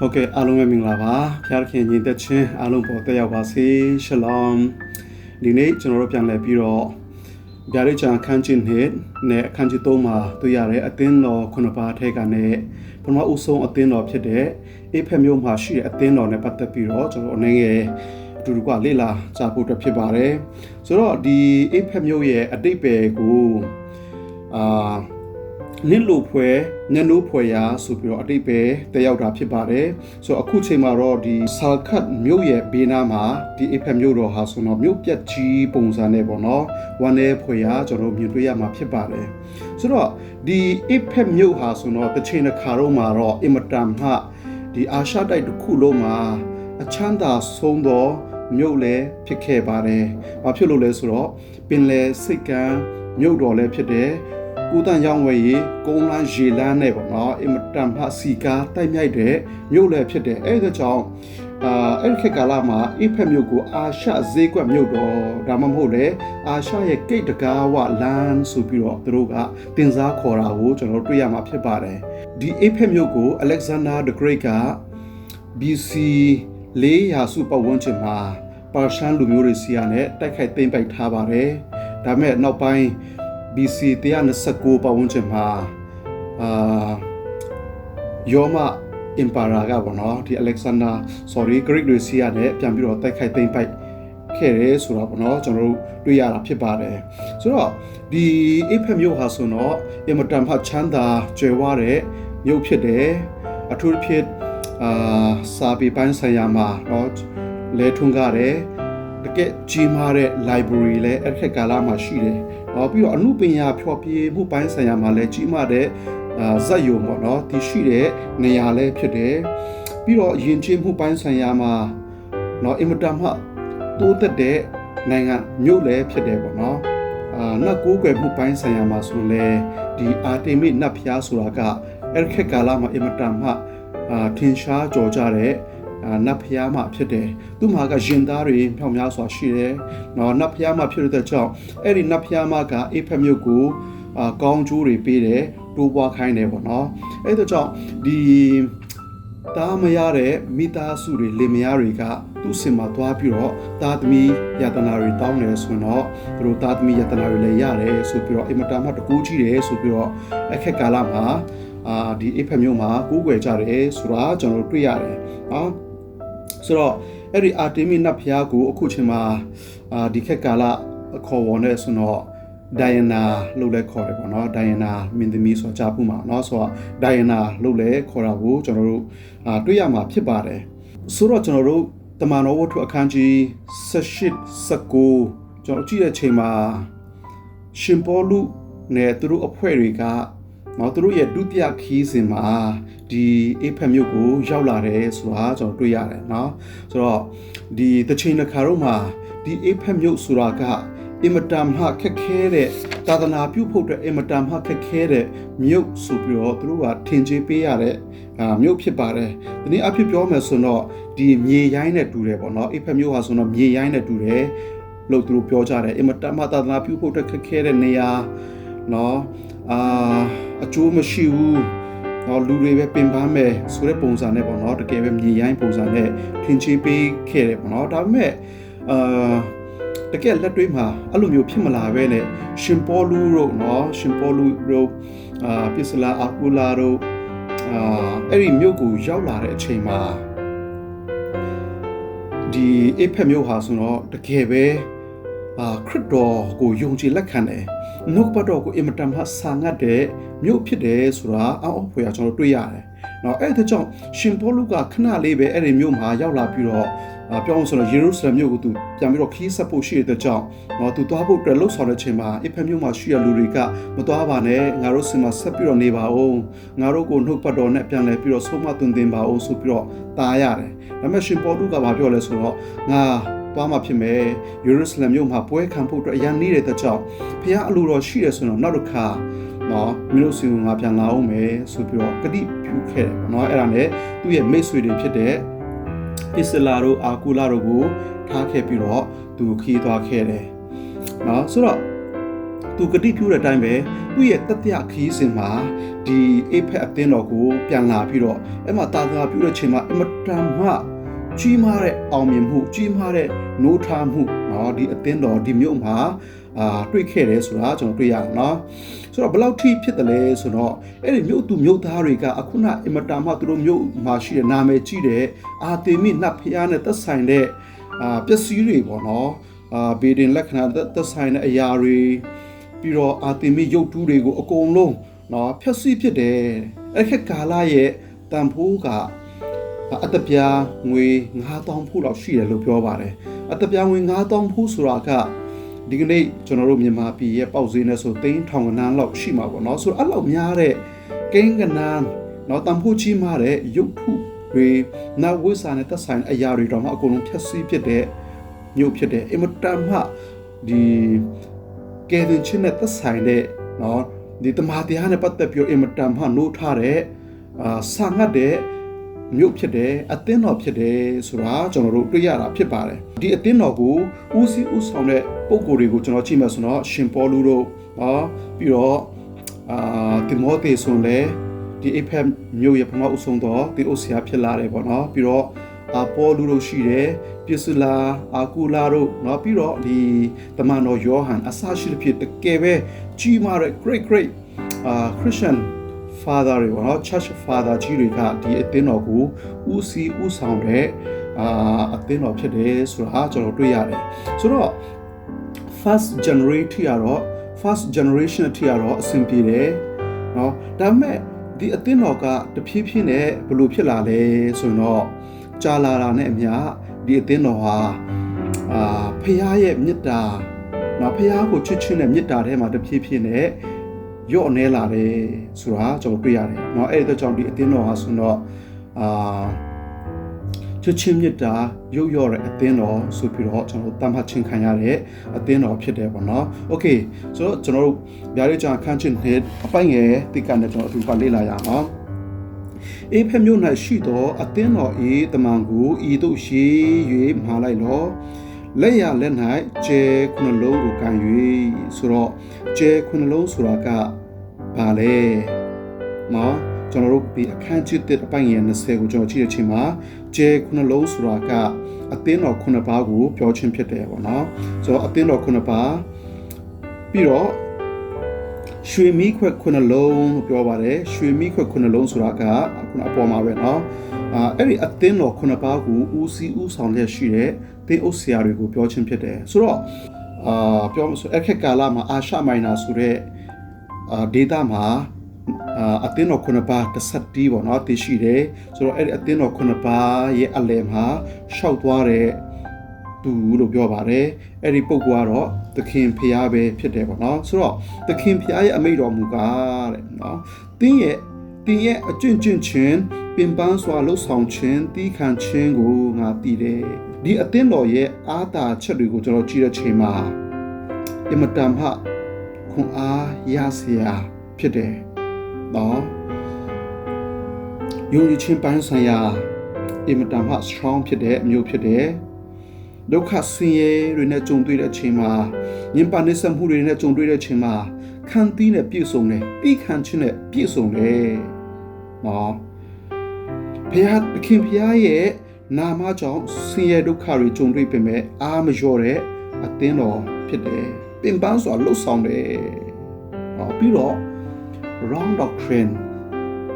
ဟုတ်ကဲ့အားလုံးပဲမင်္ဂလာပါဖျားခင်ညီသက်ချင်းအားလုံးပေါ်တက်ရောက်ပါစေရှလောမ်ဒီနေ့ကျွန်တော်တို့ပြန်လည်ပြီးတော့ဗျာဒိတ်ချန်ခန်းချင်းဟစ်နဲ့အခန်းကြီး3မှာတွေ့ရတဲ့အသင်းတော်ခုနှစ်ပါးထဲကနဲ့ပထမအဦးဆုံးအသင်းတော်ဖြစ်တဲ့အေဖက်မျိုးမှာရှိတဲ့အသင်းတော်နဲ့ပတ်သက်ပြီးတော့ကျွန်တော်အနေငယ်အတူတူကလေ့လာကြဖို့အတွက်ဖြစ်ပါတယ်ဆိုတော့ဒီအေဖက်မျိုးရဲ့အတိတ်ပဲကိုအာ နစ်လိုဖွဲညနိုးဖွဲရာဆိုပြီးတော့အတိတ်ပဲတက်ရောက်တာဖြစ်ပါတယ်ဆိုတော့အခုချိန်မှာတော့ဒီဆာခတ်မြို့ရဲ့ဘေးနားမှာဒီအဖက်မြို့တော်ဟာဆိုတော့မြို့ပြက်ကြီးပုံစံနဲ့ပေါ့နော်ဝမ်းနေဖွဲရာကျွန်တော်မြင်တွေ့ရမှာဖြစ်ပါတယ်ဆိုတော့ဒီအဖက်မြို့ဟာဆိုတော့တစ်ချိန်တစ်ခါတော့မှာတော့အင်မတန်မှဒီအာရှတိုက်တစ်ခုလုံးမှာအချမ်းသာဆုံးသောမြို့လည်းဖြစ်ခဲ့ပါတယ်။ဘာဖြစ်လို့လဲဆိုတော့ပင်လယ်စိတ်ကမ်းမြို့တော်လည်းဖြစ်တယ်။ ကုသန်ရောင်းဝယ်ရေးကုန်းလန်းရေလန်းနဲ့ပေါ့နော်အင်မတန်မှစီကားတိုက်မြိုက်တဲ့မြို့လည်းဖြစ်တယ်။အဲဒါကြောင့်အာအဲ့ဒီခေတ်ကာလမှာအိဖက်မြို့ကိုအာရှဈေးကွက်မြို့တော်ဒါမှမဟုတ်လေအာရှရဲ့ဂိတ်တကားဝလမ်းဆိုပြီးတော့သူတို့ကတင်စားခေါ်တာကိုကျွန်တော်တို့တွေ့ရမှာဖြစ်ပါတယ်။ဒီအိဖက်မြို့ကို Alexander the Great က BC 400စုပတ်ဝန်းကျင်မှာပါရှန်လူမျိုးတွေစီရနဲ့တိုက်ခိုက်သိမ်းပိုက်ထားပါတယ်။ဒါမဲ့နောက်ပိုင်း BC 129ပတ်ဝန်းကျင်မှာအာယောမအင်ပါရာကပေါ့နော်ဒီ Alexander sorry Greek တွေစီရနဲ့ပြန်ပြီးတော့တိုက်ခိုက်သိမ်းပိုက်ခဲ့တယ်ဆိုတော့ပေါ့နော်ကျွန်တော်တို့တွေ့ရတာဖြစ်ပါတယ်ဆိုတော့ဒီအိဖက်မြို့ဟာဆိုတော့အင်မတန်ဖတ်ချမ်းသာကြွယ်ဝတဲ့မြို့ဖြစ်တယ်အထူးသဖြင့်အာစာပေပိုင်းဆိုင်ရာမှာเนาะလဲထွန်းကားတယ် တကယ်ကြီးမားတဲ့ library လည်းအခက်ကာလမှာရှိတယ်။နောက်ပြီးတော့အမှုပညာဖြောပြမှုပိုင်းဆိုင်ရာမှာလည်းကြီးမားတဲ့အာဇက်ယုံပေါ့နော်ဒီရှိတဲ့နေရာလည်းဖြစ်တယ်။ပြီးတော့ယဉ်ကျေးမှုပိုင်းဆိုင်ရာမှာနော်အင်မတန်မှတိုးတက်တဲ့နိုင်ငံမြို့လည်းဖြစ်တယ်ပေါ့နော်။အာနတ်ကိုးကွယ်မှုပိုင်းဆိုင်ရာမှာဆိုလဲဒီအာတိမိနတ်ဖျားဆိုတာကအခက်ကာလမှာအင်မတန်မှအာထင်ရှားကြော်ကြတဲ့ နတ်ဖျားမှဖြစ်တယ်သူ့မှာကရင်သားတွေဖြောင်များစွာရှိတယ်နော်နတ်ဖျားမှဖြစ်တဲ့ကြောင့်အဲ့ဒီနတ်ဖျားမှကအိဖက်မြို့ကိုအာကောင်းကျိုးတွေပေးတယ်တိုးပွားခိုင်းတယ်ပေါ့နော်အဲ့ဒါကြောင့်ဒီတားမရတဲ့မိသားစုတွေလင်မယားတွေကသူ့စင်မှာသွားပြီးတော့တာသမီယတနာတွေတောင်းတယ်ဆိုတော့သူတို့တာသမီယတနာတွေလည်းရတယ်ဆိုပြီးတော့အင်မတန်မှတကူးကြီးတယ်ဆိုပြီးတော့အခက်ကာလမှာအာဒီအိဖက်မြို့မှာကိုးကွယ်ကြတယ်ဆိုတာကျွန်တော်တို့တွေ့ရတယ်နော် ဆိုတော့အဲ့ဒီအာတေမီနတ်ဖျားကိုအခုချိန်မှာအာဒီခက်ကာလခေါ်ဝေါ်နေဆိုတော့ဒိုင်ယနာလို့လည်းခေါ်တယ်ပေါ့နော်ဒိုင်ယနာမင်းသမီးဆိုကြားဖို့မှာเนาะဆိုတော့ဒိုင်ယနာလို့လည်းခေါ်တာကိုကျွန်တော်တို့အာတွေ့ရမှာဖြစ်ပါတယ်ဆိုတော့ကျွန်တော်တို့တမန်တော်ဝတ္ထုအခန်းကြီး18 19ကျွန်တော်ကြည့်တဲ့ချိန်မှာရှင်ပေါလုနဲ့သူတို့အဖွဲ့တွေက နော်သူတို့ရဲ့ဒုတိယခီးစဉ်မှာဒီအေဖက်မြို့ကိုရောက်လာတယ်ဆိုတာကျွန်တော်တွေ့ရတယ်เนาะဆိုတော့ဒီတချိန်တစ်ခါတော့မှဒီအေဖက်မြို့ဆိုတာကအင်မတန်မှခက်ခဲတဲ့သာသနာပြုဖို့အတွက်အင်မတန်မှခက်ခဲတဲ့မြို့ဆိုပြီးတော့သူတို့ကထင်ကြေးပေးရတဲ့အာမြို့ဖြစ်ပါတယ်။ဒီနေ့အဖြစ်ပြောမယ်ဆိုတော့ဒီမြေရိုင်းနဲ့တူတယ်ပေါ့နော်။အေဖက်မြို့ဟာဆိုတော့မြေရိုင်းနဲ့တူတယ်လို့သူတို့ပြောကြတယ်။အင်မတန်မှသာသနာပြုဖို့အတွက်ခက်ခဲတဲ့နေရာနော်အာ အကျိုးမရှိဘူးနော်လူတွေပဲပင်ပန်းမယ်ဆိုတဲ့ပုံစံနဲ့ပေါ့နော်တကယ်ပဲမြေရိုင်းပုံစံနဲ့ထင်ချေးပေးခဲ့တယ်ပေါ့နော်ဒါပေမဲ့အာတကယ်လက်တွေ့မှာအဲ့လိုမျိုးဖြစ်မလာပဲနဲ့ရှင်ပေါလုတို့နော်ရှင်ပေါလုတို့အာပစ္စလာအာကူလာတို့အာအဲ့ဒီမြို့ကိုရောက်လာတဲ့အချိန်မှာဒီအိဖက်မြို့ဟာဆိုတော့တကယ်ပဲ အာခရစ်တော်ကိုယုံကြည်လက်ခံတယ်နှုတ်ပတ်တော်ကိုအင်မတန်မှဆာငတ်တဲ့မြို့ဖြစ်တယ်ဆိုတာအောက်ဖွယ်ကျွန်တော်တွေ့ရတယ်။နော်အဲ့ဒါကြောင့်ရှင်ပေါလုကခဏလေးပဲအဲ့ဒီမြို့မှာရောက်လာပြီးတော့ပြောအောင်ဆိုတော့ယေရုရှလင်မြို့ကိုသူပြန်ပြီးတော့ခီးဆက်ဖို့ရှိတဲ့ကြောင့်နော်သူသွားဖို့အတွက်လှုပ်ဆောင်တဲ့ချိန်မှာအဖက်မြို့မှာရှိရလူတွေကမသွားပါနဲ့ငါတို့စင်မှာဆက်ပြီးတော့နေပါဦးငါတို့ကိုနှုတ်ပတ်တော်နဲ့ပြန်လဲပြီးတော့ဆုံးမသွန်သင်ပါဦးဆိုပြီးတော့တားရတယ်။ဒါပေမဲ့ရှင်ပေါလုကဘာပြောလဲဆိုတော့ငါ သွားမှာဖြစ်မယ်ယေရုရှလင်မြို့မှာပွဲခံဖို့အတွက်အရန်နေတဲ့တဲ့ကြောင့်ဖခင်အလိုတော်ရှိတယ်ဆိုတော့နောက်တစ်ခါနော်မင်းတို့စီကငါပြန်လာအောင်မယ်ဆိုပြီးတော့ကတိပြုခဲ့တယ်ပေါ့နော်အဲ့ဒါနဲ့သူ့ရဲ့မိတ်ဆွေတွေဖြစ်တဲ့ပစ္စလာတို့အာကူလာတို့ကိုထားခဲ့ပြီးတော့သူခီးသွားခဲ့တယ်နော်ဆိုတော့သူဂတိပြုတဲ့အတိုင်းပဲသူ့ရဲ့တတိယခီးစဉ်မှာဒီအိဖက်အသင်းတော်ကိုပြန်လာပြီးတော့အဲ့မှာတာသာပြုတဲ့အချိန်မှာအင်မတန်မှ ကြီးမားတဲ့အောင်မြင်မှုကြီးမားတဲ့နိုးထမှုเนาะဒီအသင်းတော်ဒီမြို့မှာအာတွေ့ခဲ့တယ်ဆိုတာကျွန်တော်တွေ့ရတယ်เนาะဆိုတော့ဘယ်လောက်ထိဖြစ်တယ်လဲဆိုတော့အဲ့ဒီမြို့သူမြို့သားတွေကအခုနအင်မတန်မှသူတို့မြို့မှာရှိတဲ့နာမည်ကြီးတဲ့အာတေမိနတ်ဖျားနဲ့သက်ဆိုင်တဲ့အာပစ္စည်းတွေပေါ့နော်အာဘေဒင်လက္ခဏာသက်ဆိုင်တဲ့အရာတွေပြီးတော့အာတေမိရုပ်တူးတွေကိုအကုန်လုံးနော်ဖျက်ဆီးဖြစ်တယ်အဲ့ခက်ကာလရဲ့တန်ဖိုးက အတပြားငွေ9000ဖူးလောက်ရှိတယ်လို့ပြောပါတယ်အတပြားငွေ9000ဖူးဆိုတာကဒီကနေ့ကျွန်တော်တို့မြန်မာပြည်ရဲ့ပေါက်ဈေးနဲ့ဆိုသိန်းထောင်ကနန်းလောက်ရှိမှာပေါ့နော်ဆိုတော့အဲ့လောက်များတဲ့ကိန်းကနန်းနော်တန်ဖိုးကြီးမားတဲ့ရုပ်ထုတွေနတ်ဝိစာနဲ့သက်ဆိုင်အရာတွေတော့မှအကုန်လုံးဖျက်ဆီးဖြစ်တဲ့မြို့ဖြစ်တဲ့အင်မတန်မှဒီကယ်တင်ချင်းနဲ့သက်ဆိုင်တဲ့နော်ဒီတမာတရားနဲ့ပတ်သက်ပြီးအင်မတန်မှနိုးထားတဲ့အာဆာငတ်တဲ့ မြို့ဖြစ်တယ်အသင်းတော်ဖြစ်တယ်ဆိုတာကျွန်တော်တို့တွေ့ရတာဖြစ်ပါတယ်ဒီအသင်းတော်ကိုဦးစီးဦးဆောင်တဲ့ပုံကိုယ်တွေကိုကျွန်တော်ကြည့်မှဆိုတော့ရှင်ပေါလုတို့နော်ပြီးတော့အာတိမောသေဆိုလည်းဒီအဖက်မြို့ရဲ့ပထမဦးဆုံးတော့ဒီအိုဆီယာဖြစ်လာတယ်ပေါ့နော်ပြီးတော့အာပေါလုတို့ရှိတယ်ပစ္စလာအာကူလာတို့เนาะပြီးတော့ဒီတမန်တော်ယောဟန်အစရှိတဲ့ဖြစ်တကယ်ပဲကြီးမားတဲ့ great great အာ Christian father တွေပေါ့နော် church father ကြီးတွေကဒီအသင်းတော်ကိုဦးစီးဦးဆောင်တဲ့အာအသင်းတော်ဖြစ်တယ်ဆိုတာကျွန်တော်တွေ့ရတယ်ဆိုတော့ first generation ကတော့ first generation အထိကတော့အဆင်ပြေတယ်เนาะဒါပေမဲ့ဒီအသင်းတော်ကတဖြည်းဖြည်းနဲ့ဘလို့ဖြစ်လာလဲဆိုတော့ကြာလာတာနဲ့အမျှဒီအသင်းတော်ဟာအာဖះရဲ့မေတ္တာနော်ဖះကိုချစ်ချင်းတဲ့မေတ္တာထဲမှာတဖြည်းဖြည်းနဲ့ ရော့နေလာတယ်ဆိုတာကျွန်တော်တွေ့ရတယ်เนาะအဲ့ဒီတော့ကြောင့်ဒီအသင်းတော်ဟာဆိုတော့အာချစ်ချင်းမေတ္တာရုပ်ရော့တဲ့အသင်းတော်ဆိုပြီးတော့ကျွန်တော်တတ်မှတ်ချင်းခံရတဲ့အသင်းတော်ဖြစ်တယ်ပေါ့နော်โอเคဆိုတော့ကျွန်တော်တို့ဗျာဒိတ်ချာခန်းချင်းနဲ့အပိုင်ငယ်တိကနဲ့ကျွန်တော်အတူပါလေ့လာရအောင်အေဖက်မြို့၌ရှိသောအသင်းတော်ဤတမန်ကိုဤသို့ရှိ၍မှားလိုက်လော လက်ရလက်၌ကျဲခုနှလုံးကိုကန်၍ဆိုတော့ကျဲခုနှလုံးဆိုတာကဘာလဲနော်ကျွန်တော်တို့ဒီအခန်းချစ်တဲ့အပိုင်းငယ်20ကိုကျွန်တော်ကြည့်တဲ့အချိန်မှာကျဲခုနှလုံးဆိုတာကအသင်းတော်ခုနှစ်ပါးကိုပြောချင်းဖြစ်တယ်ပေါ့နော်ဆိုတော့အသင်းတော်ခုနှစ်ပါးပြီးတော့ရွှေမီးခွက်ခုနှလုံးလို့ပြောပါတယ်ရွှေမီးခွက်ခုနှလုံးဆိုတာကခုနအပေါ်မှာပဲเนาะအာအဲ့ဒီအသင်းတော်ခုနှစ်ပါးကိုဦးစီးဦးဆောင်လျက်ရှိတဲ့ သင်းအုပ်ဆရာတွေကိုပြောချင်းဖြစ်တယ်ဆိုတော့အာပြောမဆိုအခက်ကာလမှာအာရှမိုင်နာဆိုတဲ့အာဒေတာမှာအာအသင်းတော်ခုနှစ်ပါးတစ်ဆက်တီးပေါ့နော်တည်ရှိတယ်ဆိုတော့အဲ့ဒီအသင်းတော်ခုနှစ်ပါးရဲ့အလယ်မှာရှောက်သွားတဲ့သူလို့ပြောပါတယ်အဲ့ဒီပုဂ္ဂိုလ်ကတော့သခင်ဖျားပဲဖြစ်တယ်ပေါ့နော်ဆိုတော့သခင်ဖျားရဲ့အမိန့်တော်မူကားတဲ့နော်တင်းရဲ့ တင်းရဲ့အကျွင့်ကျွင့်ချင်းပင်ပန်းစွာလှုပ်ဆောင်ခြင်းတီးခံခြင်းကိုငါတည်တယ်ဒီအသင်းတော်ရဲ့အာသာချက်တွေကိုကျွန်တော်ကြည့်တဲ့ချိန်မှာအင်မတန်မှခွန်အားရစရာဖြစ်တယ်နော်ယုံကြည်ခြင်းပိုင်းဆိုင်ရာအင်မတန်မှ strong ဖြစ်တဲ့အမျိုးဖြစ်တယ်ဒုက္ခဆင်းရဲတွေနဲ့ကြုံတွေ့တဲ့အချိန်မှာညင်ပါနေစမှုတွေနဲ့ကြုံတွေ့တဲ့အချိန်မှာခံသီးနဲ့ပြည့်စုံတယ်ပြီးခံခြင်းနဲ့ပြည့်စုံတယ် နော်ဖခင်သခင်ဖခင်ရဲ့နာမကြောင့်ဆင်းရဲဒုက္ခတွေကြုံတွေ့ပေမဲ့အာမလျော့တဲ့အသင်းတော်ဖြစ်တယ်ပင်ပန်းစွာလှုပ်ဆောင်တယ်ဟောပြီးတော့ wrong doctrine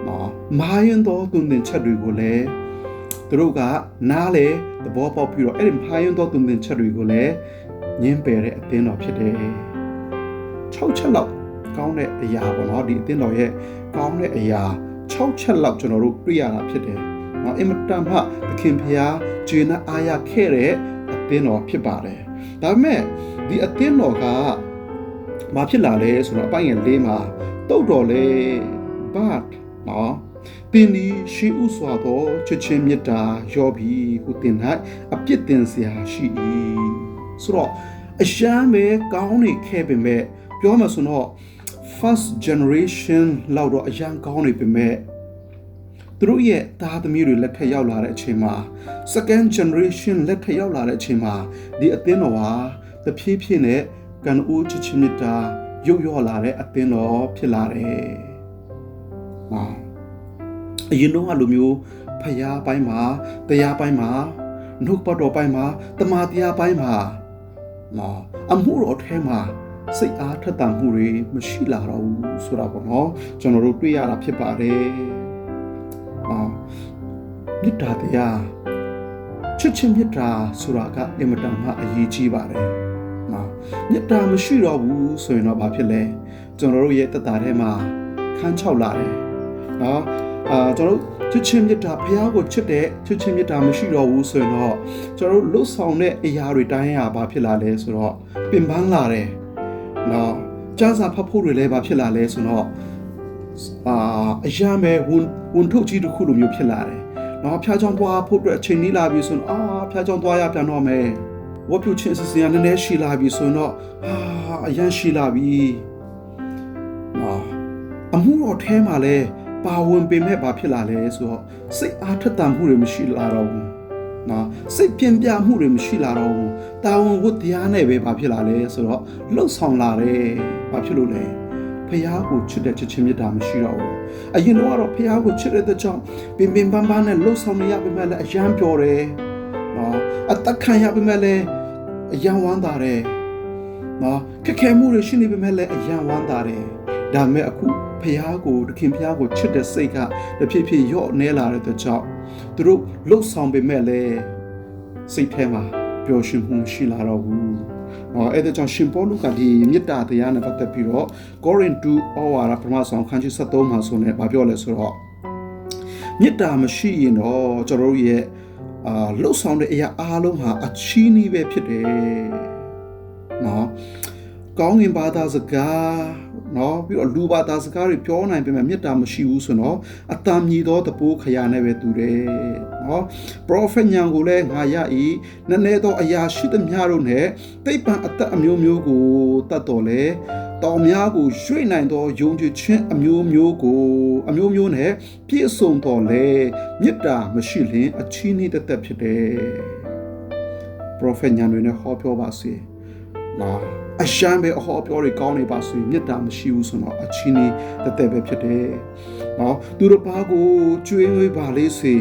နော်မာယန်တော်တုန်တင်ချက်တွေကိုလည်းသူတို့ကနားလေသဘောပေါက်ပြီးတော့အဲ့ဒီမာယန်တော်တုန်တင်ချက်တွေကိုလည်းညှင်းပယ်တဲ့အသင်းတော်ဖြစ်တယ်6ချက်လောက်ကောင်းတဲ့အရာပေါ့နော်ဒီအသင်းတော်ရဲ့ကောင်းတဲ့အရာ 6ချက်လောက်ကျွန်တော်တို့တွေ့ရတာဖြစ်တယ်။နော်အင်မတန်မှသခင်ဖျားဂျေနအားရခဲ့တဲ့အသင်းတော်ဖြစ်ပါတယ်။ဒါပေမဲ့ဒီအသင်းတော်ကဘာဖြစ်လာလဲဆိုတော့အပိုင်းငယ်လေးမှာတုတ်တော်လေ but နော်တင်ဒီရှိဥစွာသောချစ်ချင်းမေတ္တာရောပြီးဟုတင်၌အပြစ်တင်စရာရှိ၏ဆိုတော့အရှမ်းပဲကောင်းနေခဲ့ပေမဲ့ပြောမှဆိုတော့ first generation လောက်တော့အရန်ကောင်းနေပေမဲ့သူတို့ရဲ့သားသမီးတွေလက်ထက်ရောက်လာတဲ့အချိန်မှာ second generation လက်ထက်ရောက်လာတဲ့အချိန်မှာဒီအသင်းတော်ဟာတဖြည်းဖြည်းနဲ့ကံအိုးချစ်ချင်းမြတ်တာရုပ်ရော့လာတဲ့အသင်းတော်ဖြစ်လာတယ်။ဟာအရင်တော့အလိုမျိုးဖျားပိုင်းမှာတရားပိုင်းမှာနှုတ်ပတ်တော်ပိုင်းမှာတမာတရားပိုင်းမှာနော်အမှုတော်ထဲမှာ စိတ်အားထက်သန်မှုတွေမရှိလာတော့ဘူးဆိုတာပေါ့နော်ကျွန်တော်တို့တွေ့ရတာဖြစ်ပါတယ်။ဟာမေတ္တာတရားချစ်ချင်းမေတ္တာဆိုတာကအင်မတန်မှအရေးကြီးပါတယ်။နော်မေတ္တာမရှိတော့ဘူးဆိုရင်တော့ဘာဖြစ်လဲကျွန်တော်တို့ရဲ့တက်တာထဲမှာခန်းချောက်လာတယ်။နော်အာကျွန်တော်တို့ချစ်ချင်းမေတ္တာဖះကိုချစ်တဲ့ချစ်ချင်းမေတ္တာမရှိတော့ဘူးဆိုရင်တော့ကျွန်တော်တို့လွတ်ဆောင်တဲ့အရာတွေတိုင်းရဘာဖြစ်လာလဲဆိုတော့ပင်ပန်းလာတယ်။ နော်ကြားစာဖတ်ဖို့တွေလည်းဘာဖြစ်လာလဲဆိုတော့အာအရာမဲ့ဝန်ဝန်ထုတ်ကြီးတစ်ခုလိုမျိုးဖြစ်လာတယ်။နော်ဖះချောင်းသွားဖို့အတွက်အချိန်ကြီးလာပြီဆိုတော့အာဖះချောင်းသွားရပြန်တော့မယ်။ဝတ်ပြုချင်းစစင်ကနည်းနည်းရှိလာပြီဆိုတော့အာအရန်ရှိလာပြီ။နော်အမှုတော်ထဲမှာလည်းပါဝင်ပင်မဲ့ဘာဖြစ်လာလဲဆိုတော့စိတ်အားထက်သန်မှုတွေမရှိလာတော့ဘူး နော်စိတ်ပြင်းပြမှုတွေမရှိလာတော့ဘူးတာဝန်ဝတ်တရားနဲ့ပဲဘာဖြစ်လာလဲဆိုတော့လှုပ်ဆောင်လာတယ်ဘာဖြစ်လို့လဲဖះကိုချစ်တဲ့ချစ်ချင်းမြတ်တာမရှိတော့ဘူးအရင်တော့ဖះကိုချစ်တဲ့ကြောင့်ပင်ပင်ပန်းပန်းနဲ့လှုပ်ဆောင်နေရပေမဲ့လည်းအယမ်းပျော်တယ်နော်အသက်ခံရပေမဲ့လည်းအယမ်းဝမ်းသာတယ်နော်ခက်ခဲမှုတွေရှိနေပေမဲ့လည်းအယမ်းဝမ်းသာတယ်ဒါပေမဲ့အခုဖះကိုတခင်ဖះကိုချစ်တဲ့စိတ်ကတဖြည်းဖြည်းရော့နေလာတဲ့ကြောင့် သူတို့လှုပ်ဆောင်ပေမဲ့လည်းစိတ်ထဲမှာပျော်ရွှင်မှုရှိလာတော့ဘူး။အော်အဲ့ဒါကြောင့်ရှင်ပေါလုကဒီမေတ္တာတရားနဲ့ပတ်သက်ပြီးတော့ Corin 2 Awara ပထမဆုံးခန်းကြီး73မှာဆိုနေဗာပြောလဲဆိုတော့မေတ္တာမရှိရင်တော့ကျွန်တော်တို့ရဲ့အာလှုပ်ဆောင်တဲ့အရာအားလုံးဟာအချီးနှီးပဲဖြစ်တယ်။နော် ကောင်းငင်ဘာသာစကားနော်ပြီးတော့လူဘာသာစကားတွေပြောနိုင်ပေမဲ့မေတ္တာမရှိဘူးဆိုတော့အတမ်မြည်သောတပိုးခရာနဲ့ပဲတူတယ်နော် prophet ညာကိုလည်းငါရ၏နည်းနည်းသောအရာရှိသမျှတို့နဲ့တိတ်ပံအသက်အမျိုးမျိုးကိုတတ်တော်လဲတောင်များကိုရွှေ့နိုင်သောယုံကြည်ခြင်းအမျိုးမျိုးကိုအမျိုးမျိုးနဲ့ပြည့်စုံတော်လဲမေတ္တာမရှိလျင်အချီးနှီးတသက်ဖြစ်တယ် prophet ညာတွေနဲ့ဟောပြောပါစေနော် အရှမ်းပဲအဟောပြောတွေကောင်းနေပါစေမေတ္တာမရှိဘူးဆိုတော့အချင်းနေတသက်ပဲဖြစ်တယ်။နော်သူတို့ဘာကိုကျွေးဝေးပါလေးစေ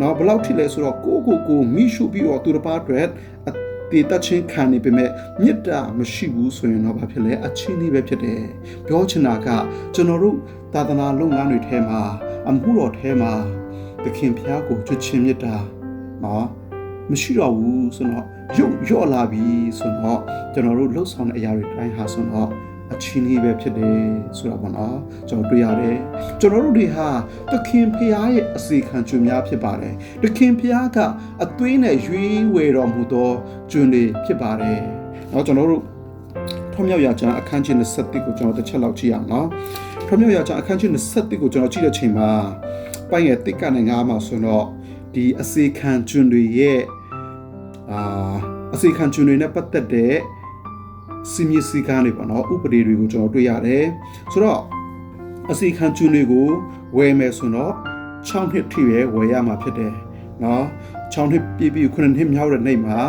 နော်ဘလောက်ထိလဲဆိုတော့ကိုကိုကိုမိရှုပြီးတော့သူတို့ဘာအတွက်အတေတချင်းခံနေပေမဲ့မေတ္တာမရှိဘူးဆိုရင်တော့ဘာဖြစ်လဲအချင်းနေပဲဖြစ်တယ်။ပြောချင်တာကကျွန်တော်တို့သာသနာလုပ်ငန်းတွေထဲမှာအမှုတော်ထဲမှာသခင်ဖျားကိုချွတ်ချင်းမေတ္တာနော်မရှိတော့ဘူးဆိုတော့ ရုပ်လျော့လာပြီဆိုတော့ကျွန်တော်တို့လှုပ်ဆောင်တဲ့အရာတွေတိုင်းဟာဆိုတော့အချင်းကြီးပဲဖြစ်တယ်ဆိုတာပေါ့နော်ကျွန်တော်တွေ့ရတယ်ကျွန်တော်တို့တွေဟာတခင်ဖရားရဲ့အစီခံကျွများဖြစ်ပါတယ်တခင်ဖရားကအသွေးနဲ့ရွေးဝယ်တော်မူသောကျွတွေဖြစ်ပါတယ်နော်ကျွန်တော်တို့ထွန်မြောက်ရာကျမ်းအခန်းကြီး27ကိုကျွန်တော်တစ်ချက်လောက်ကြည့်ရအောင်နော်ထွန်မြောက်ရာကျမ်းအခန်းကြီး27ကိုကျွန်တော်ကြည့်တဲ့ချိန်မှာပိုင်းရဲ့တိက္ကနဲ့ငါးမှာဆိုတော့ဒီအစီခံကျွတွေရဲ့ အာအစီခံကျွန်းတွေနဲ့ပတ်သက်တဲ့စီမီစီကားတွေပေါ့နော်ဥပဒေတွေကိုကျွန်တော်တွေ့ရတယ်ဆိုတော့အစီခံကျွန်းတွေကိုဝယ်မယ်ဆိုတော့6နှစ်ထိပဲဝယ်ရမှာဖြစ်တယ်နော်6နှစ်ပြည့်ပြီး9နှစ်မြောက်တဲ့နေ့မှာ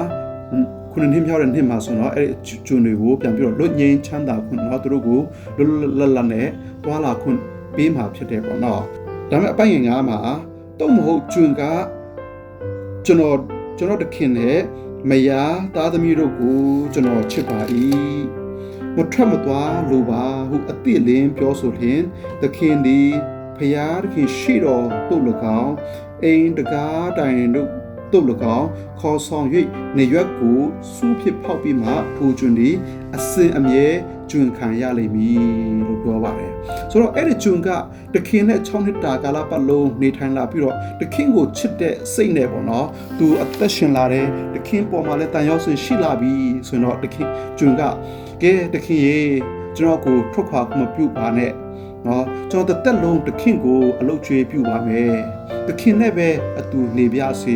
ခုနှစ်မြောက်တဲ့နှစ်မှာဆိုတော့အဲ့ဒီကျွန်းတွေကိုပြန်ပြီးတော့လွတ်ငင်းချမ်းသာခွင့်เนาะသူတို့ကိုလွတ်လွတ်လပ်လပ်နဲ့တွာလာခွင့်ပေးမှာဖြစ်တယ်ပေါ့နော်ဒါပေမဲ့အပိုင်ငယ်ငါမှာတော့မဟုတ်ကျွန်းကကျွန်တော် ကျွန်တော်တခင်နဲ့မယားသားသမီးတို့ကိုကျွန်တော်ချစ်ပါ၏မထွက်မသွားလိုပါဟုအတိလင်းပြောဆိုလျင်သခင်သည်ဖျားသခင်ရှိတော်တို့၎င်းအိမ်တကားတိုင်တို့ တို့၎င်းခေါ်ဆောင်၍နေရွက်ကိုစူးဖြစ်ဖောက်ပြီးမှဖူကျွန်းသည်အစင်အမြဲကျွန်းခံရလိမ့်မည်လို့ပြောပါတယ်ဆိုတော့အဲ့ဒီကျွန်းကတခင်နဲ့6နှစ်တာကာလပတ်လုံးနေထိုင်လာပြီးတော့တခင်ကိုချစ်တဲ့စိတ်နဲ့ပေါ့နော်သူအသက်ရှင်လာတယ်တခင်ပေါ်မှာလည်းတန်ရောက်ဆွရှိလာပြီဆိုတော့တခင်ကျွန်းကကဲတခင်ရေကျွန်တော်ကိုထွက်ခွာမပြုတ်ပါနဲ့ နော်ကျွန်တော်တက်လုံးတခင်ကိုအလုတ်ကျွေးပြုပါမယ်တခင်နဲ့ပဲအတူနေပြစေ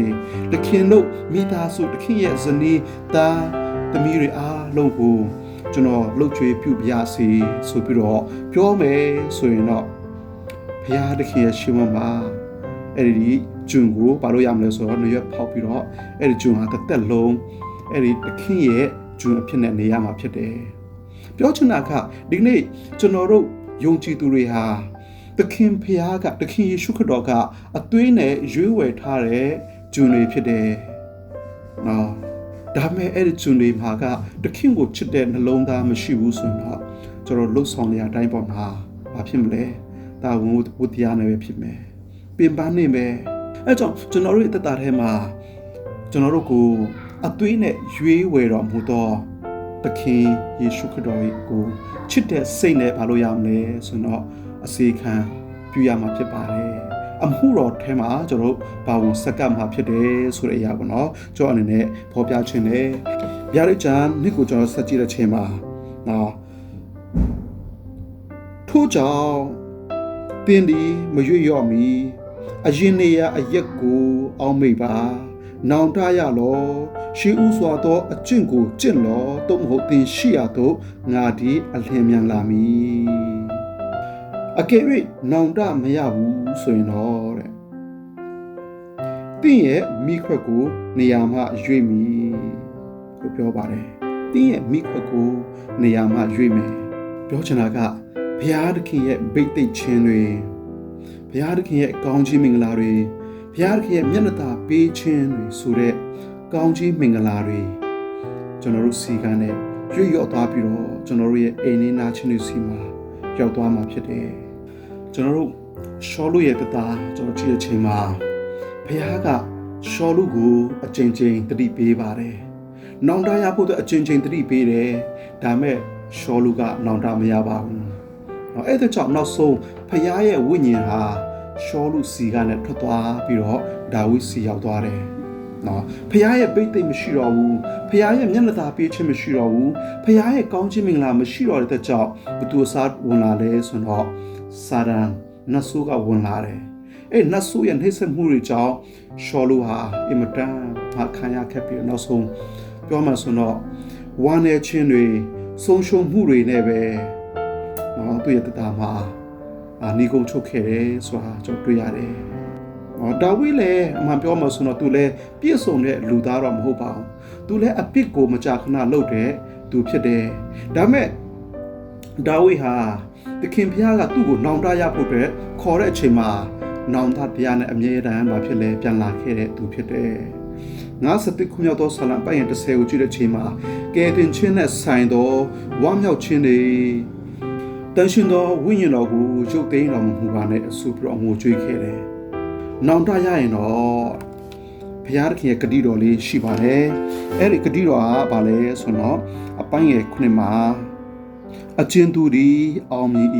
တခင်တို့မိသားစုတခင်ရဲ့ဇနီးသားသမီးတွေအားလုံးကိုကျွန်တော်လှုပ်ကြွေးပြုပြစေဆိုပြီးတော့ပြောမယ်ဆိုရင်တော့ဘုရားတခင်ရဲ့ရှင်မမှာအဲ့ဒီဂျွန်ကိုဘာလို့ရမလဲဆိုတော့နေရွက်ဖောက်ပြီးတော့အဲ့ဒီဂျွန်ဟာတစ်သက်လုံးအဲ့ဒီတခင်ရဲ့ဂျွန်အဖြစ်နဲ့နေရမှာဖြစ်တယ်။ဘပြောချင်တာကဒီနေ့ကျွန်တော်တို့ ယုံကြည်သူတွေဟာသခင်ဖျားကသခင်ယေရှုခရစ်တော်ကအသွေးနဲ့ရွေးဝယ်ထားတဲ့ဂျွန်တွေဖြစ်တယ်။နော်ဒါပေမဲ့အဲ့ဒီဂျွန်တွေမှာကသခင်ကိုချစ်တဲ့နှလုံးသားမရှိဘူးဆိုရင်တော့ကျွန်တော်လှုပ်ဆောင်ရတဲ့အတိုင်းပေါ်မှာဘာဖြစ်မလဲ။ဒါဝန်ဝတ္တရားနဲ့ပဲဖြစ်မယ်။ပင်ပန်းနေမယ်။အဲကြောင့်ကျွန်တော်တို့ရဲ့တက်တာထဲမှာကျွန်တော်တို့ကိုအသွေးနဲ့ရွေးဝယ်တော်မူသော သခင်ယေရှုခရစ်တော်ကိုချစ်တဲ့စိတ်နဲ့ဘာလို့ရမလဲဆိုတော့အစေခံပြုရမှာဖြစ်ပါတယ်အမှုတော်ထဲမှာကျွန်တော်တို့ဘာဝင်စက္ကပ်မှာဖြစ်တယ်ဆိုတဲ့အရာပေါ့နော်ကျွန်တော်အနေနဲ့ဖော်ပြခြင်းနဲ့ဗျာဒိတ်ချန်နေ့ကိုကျွန်တော်ဆက်ကြည့်တဲ့ချိန်မှာနော်ထို့ကြောင့်တင်းဒီမရွေ့ရော့မီအရင်နေရအရက်ကို အောင်းမိပါ နောင်တရလော ရှေးဥစွာသောအကျင့်ကိုကျင့်လောသို့မဟုတ်သင်ရှိရသောငါဒီအလင်းမြန်လာမည်အကယ်၍နောင်တမရဘူးဆိုရင်တော့တဲ့သင်ရဲ့မိခွက်ကိုနေရာမှရွေ့မည်လို့ပြောပါတယ်သင်ရဲ့မိခွက်ကိုနေရာမှရွေ့မယ်ပြောချင်တာကဘုရားသခင်ရဲ့ဗိတ်သိက်ခြင်းတွေဘုရားသခင်ရဲ့ကောင်းချီးမင်္ဂလာတွေဘုရားသခင်ရဲ့မျက်နှာသာပေးခြင်းတွေဆိုတဲ့ ကောင်းချီးမင်္ဂလာတွေကျွန်တော်တို့စီကန်းနဲ့ရွတ်ရော့သွားပြီးတော့ကျွန်တော်တို့ရဲ့အိမ်နေနာချင်းတွေစီမှာရောက်သွားမှာဖြစ်တယ်ကျွန်တော်တို့ရှောလူရဲ့တသားကျွန်တော်ကြည့်တဲ့ချိန်မှာဘုရားကရှောလူကိုအကျဉ်းချင်းတတိပေးပါတယ်နောင်တရဖို့အတွက်အကျဉ်းချင်းတတိပေးတယ်ဒါမဲ့ရှောလူကနောင်တမရပါဘူး။နော်အဲ့ဒါကြောင့်နောက်ဆုံးဖခင်ရဲ့ဝိညာဉ်ဟာရှောလူစီကနဲ့ထွက်သွားပြီးတော့ဒါဝိစီရောက်သွားတယ်။ နော်ဖခင်ရဲ့ပိတ်သိမ့်မရှိတော့ဘူး။ဖခင်ရဲ့မျက်နှာသာပေးခြင်းမရှိတော့ဘူး။ဖခင်ရဲ့ကောင်းခြင်းမင်္ဂလာမရှိတော့တဲ့ကြောင့်ဘသူစားဝင်လာလဲဆိုတော့စာရန်နတ်ဆိုးကဝင်လာတယ်။အဲ့နတ်ဆိုးရဲ့နှိမ့်ဆက်မှုတွေကြောင့်ရှောလူဟာအင်မတန်ဟာခံရခဲ့ပြီးနောက်ဆုံးပြောမှဆိုတော့ဝမ်းနေခြင်းတွေဆုံးရှုံးမှုတွေနဲ့ပဲနော်သူ့ရဲ့တတာမှာအာနီကုံချုပ်ခဲ့တယ်ဆိုတာကျွန်တော်တွေ့ရတယ်။ဟော ဒါဝိလည်းအမှန်ပြောမှဆိုတော့သူလည်းပြည့်စုံတဲ့လူသားတော့မဟုတ်ပါဘူး။သူလည်းအပြစ်ကိုမကြာခဏလုပ်တဲ့သူဖြစ်တယ်။ဒါမဲ့ဒါဝိဟာသခင်ဖျားကသူ့ကိုနောင်တရဖို့အတွက်ခေါ်တဲ့အချိန်မှာနောင်တတရားနဲ့အမြဲတမ်းမဖြစ်လဲပြန်လာခဲ့တဲ့သူဖြစ်တယ်။ငါစတိခုမြောက်သောဆလံပိုင်ရ30ကိုကြည့်တဲ့ချိန်မှာကဲတင်ချင်းနဲ့ဆိုင်သောဝမ်းမြောက်ခြင်းတွေတန်ရှင်သောဝိညာဉ်တော်ကိုရုပ်သိမ်းတော်မူပါနဲ့အဆူပြတော်ငိုကြွေးခဲ့တယ်။ နောင်တရရင်တော့ဘုရားသခင်ရဲ့ဂတိတော်လေးရှိပါတယ်။အဲ့ဒီဂတိတော်ကဘာလဲဆိုတော့အပိုင်းငယ်ခုနှစ်မှာအချင်းသူဒီအောင်မြင်၏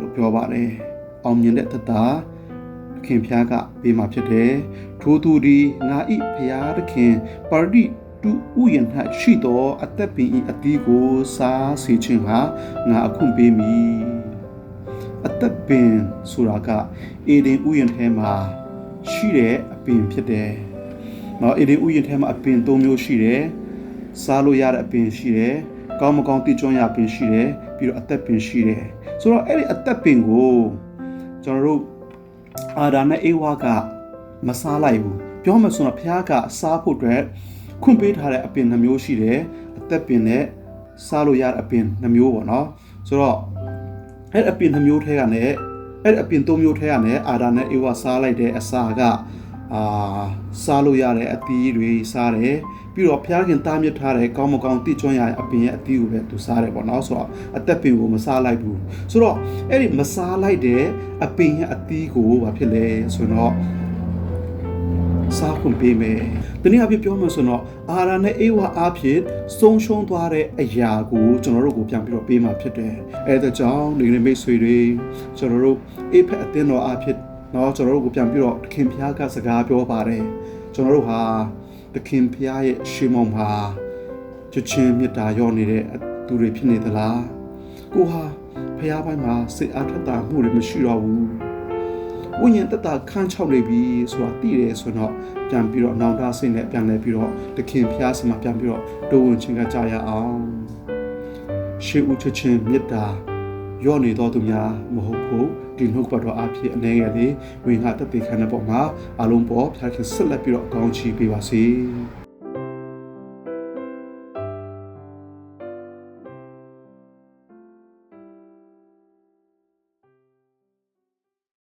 လို့ပြောပါတယ်။အောင်မြင်တဲ့တသားခင်ဖျားကပေးมาဖြစ်တယ်ထိုသူဒီငါဤဖျားသခင်ပါရိတူဥယျာဉ်၌ရှိသောအသက်ပင်ဤအတီးကိုစားစေခြင်းဟာငါအခုပေးမည်အသက်ပင်ဆိုတာကအေဒင်ဥယျာဉ်ထဲမှာ ရှိတဲ့အပင်ဖြစ်တယ်။နော်အေဒင်ဥယျာဉ်ထဲမှာအပင်၃မျိုးရှိတယ်။စားလို့ရတဲ့အပင်ရှိတယ်။ကောင်းမကောင်းတိကျွမ်းရပင်ရှိတယ်။ပြီးတော့အသက်ပင်ရှိတယ်။ဆိုတော့အဲ့ဒီအသက်ပင်ကိုကျွန်တော်တို့အာဒါနဲ့အေဝါကမစားလိုက်ဘူးပြောမှဆိုတော့ဘုရားကစားဖို့အတွက်ခွင့်ပေးထားတဲ့အပင်နှမျိုးရှိတယ်အသက်ပင်နဲ့စားလို့ရတဲ့အပင်နှမျိုးပေါ့နော်ဆိုတော့အဲ့အပင်နှမျိုးထဲကလည်း အဲ့အပင်သုံးမျိုးထဲကလည်းအာဒါနဲ့အေဝါစားလိုက်တဲ့အစာကအာစားလို့ရတဲ့အသီးတွေစားတယ်ပြီးတော့ဖျားခင်တားမြစ်ထားတဲ့ကောင်းမကောင်းတိကျွမ်းရတဲ့အပင်ရဲ့အသီးကိုပဲသူစားတယ်ပေါ့နော်ဆိုတော့အသက်ပင်ကိုမစားလိုက်ဘူးဆိုတော့အဲ့ဒီမစားလိုက်တဲ့အပင်ရဲ့အသီးကိုဘာဖြစ်လဲဆိုတော့ စားခွင့်ပေးမယ်။ဒီနေ့အဖြစ်ပြောမှဆိုတော့အာရာနဲ့အေဝါအဖြစ်ဆုံးရှုံးသွားတဲ့အရာကိုကျွန်တော်တို့ကိုပြန်ပြီးတော့ပေးမှာဖြစ်တယ်။အဲဒါကြောင့်ဒီနေ့မိတ်ဆွေတွေကျွန်တော်တို့အေဖက်အသင်းတော်အဖြစ်နော်ကျွန်တော်တို့ကိုပြန်ပြီးတော့သခင်ဖျားကစကားပြောပါတယ်။ကျွန်တော်တို့ဟာသခင်ဖျားရဲ့ရှင်မောင်မှာချစ်ချင်းမေတ္တာရောနေတဲ့သူတွေဖြစ်နေသလား။ကိုဟာဖျားပိုင်းမှာစိတ်အားထက်တာမှုတွေမရှိတော့ဘူး။ ဝိညာဉ်တတခန်းချောက်နေပြီဆိုတာသိတယ်ဆိုတော့ပြန်ပြီးတော့နောင်တစိတ်နဲ့ပြန်လဲပြီးတော့တခင်ဖျားစမှာပြန်ပြီးတော့တိုးဝင်ချင်းကကြရအောင်ရှေးဦးချချင်းမေတ္တာရော့နေတော်သူများမဟုတ်ဘူးဒီနှုတ်ပတ်တော်အဖြစ်အနေငယ်လေးဝိငါတက်ပေခန်းတဲ့ပုံမှာအလုံးပေါ်ဖျားခင်ဆက်လက်ပြီးတော့အကောင်းချီးပေးပါစေ